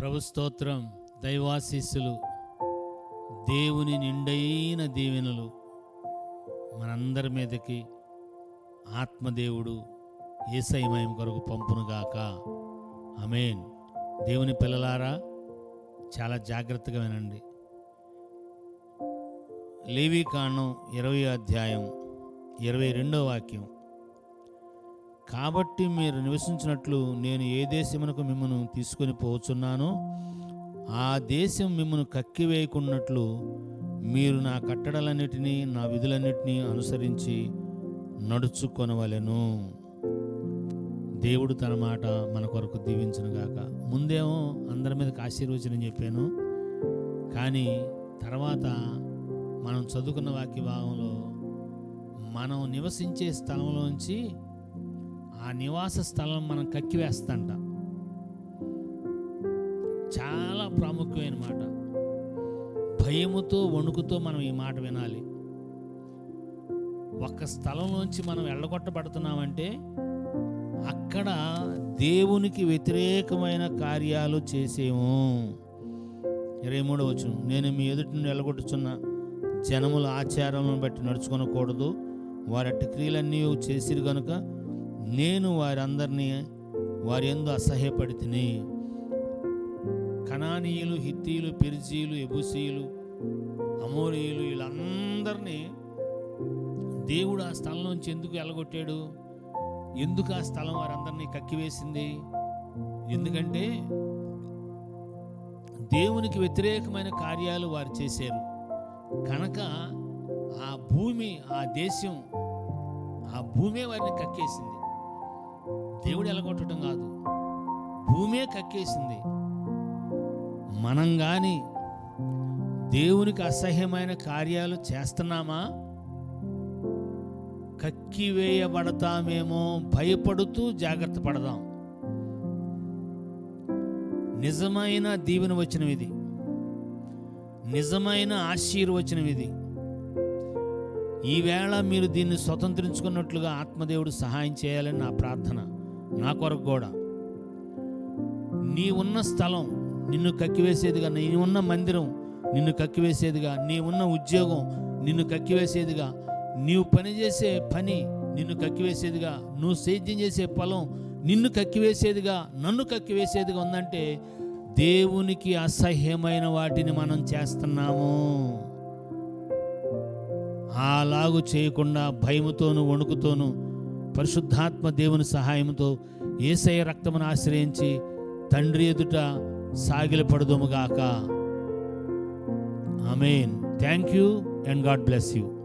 ప్రభు స్తోత్రం దైవాశీస్సులు దేవుని నిండైన దీవెనలు మనందరి మీదకి ఆత్మదేవుడు ఏసైమయం కొరకు పంపునుగాక. అమేన్ దేవుని పిల్లలారా చాలా జాగ్రత్తగా వినండి. లేవీ కాండం ఇరవై అధ్యాయం ఇరవై రెండో వాక్యం. కాబట్టి మీరు నివసించినట్లు నేను ఏ దేశమునకు మిమ్మను తీసుకొని పోచున్నానో ఆ దేశం మిమ్మను కక్కివేయకున్నట్లు మీరు నా కట్టడలన్నిటినీ నా విధులన్నిటినీ అనుసరించి నడుచుకొనవలెను. దేవుడు తన మాట మన కొరకు దీవించనుగాక ముందేమో అందరి మీదకి ఆశీర్వచనం చెప్పాను. కానీ తర్వాత మనం చదువుకున్న వాక్య భాగంలో మనం నివసించే స్థలంలోంచి ఆ నివాస స్థలం మనం కక్కివేస్తంట. చాలా ప్రాముఖ్యమైన మాట. భయముతో వణుకుతో మనం ఈ మాట వినాలి. ఒక స్థలంలోంచి మనం ఎళ్ళగొట్టబడుతున్నామంటే అక్కడ దేవునికి వ్యతిరేకమైన కార్యాలు చేసేము. ఇరవై మూడో నేను మీ ఎదుటి నుండి వెళ్ళగొట్టుచున్న జనముల ఆచారాలను బట్టి నడుచుకొనకూడదు. వారి క్రియలన్నీ చేసిరు గనుక నేను వారందరినీ వారి ఎందు అసహ్యపడి తిని కనానీయులు హిత్తీయులు పెరిజీలు ఎబుసీలు అమోరీయులు వీళ్ళందరినీ దేవుడు ఆ స్థలంలోంచి ఎందుకు ఎలగొట్టాడు? ఎందుకు ఆ స్థలం వారందరినీ కక్కివేసింది? ఎందుకంటే దేవునికి వ్యతిరేకమైన కార్యాలు వారు చేశారు. కనుక ఆ భూమి ఆ దేశం ఆ భూమే వారిని కక్కేసింది. దేవుడు ఎలగొట్టడం కాదు. భూమే కక్కేసింది. మనం కానీ దేవునికి అసహ్యమైన కార్యాలు చేస్తున్నామా? కక్కివేయబడతామేమో భయపడుతూ జాగ్రత్త పడదాం. నిజమైన దీవెన వచనం ఇది. నిజమైన ఆశీర్వచనం ఇది. ఈవేళ మీరు దీన్ని స్వతంత్రించుకున్నట్లుగా ఆత్మదేవుడు సహాయం చేయాలని నా ప్రార్థన. నా కొరకు కూడా. నీ ఉన్న స్థలం నిన్ను కక్కివేసేదిగా నీ ఉన్న మందిరం నిన్ను కక్కివేసేదిగా నీ ఉన్న ఉద్యోగం నిన్ను కక్కివేసేదిగా నీవు పనిచేసే పని నిన్ను కక్కివేసేదిగా నువ్వు సేద్యం చేసే పొలం నిన్ను కక్కివేసేదిగా నన్ను కక్కివేసేదిగా ఉందంటే దేవునికి అసహ్యమైన వాటిని మనం చేస్తున్నాము. అలాగు చేయకుండా భయముతోనూ వణుకుతోనూ పరిశుద్ధాత్మ దేవుని సహాయంతో ఏసయ రక్తమును ఆశ్రయించి తండ్రి ఎదుట సాగిలపడదుముగాక amen. Thank you and God bless you.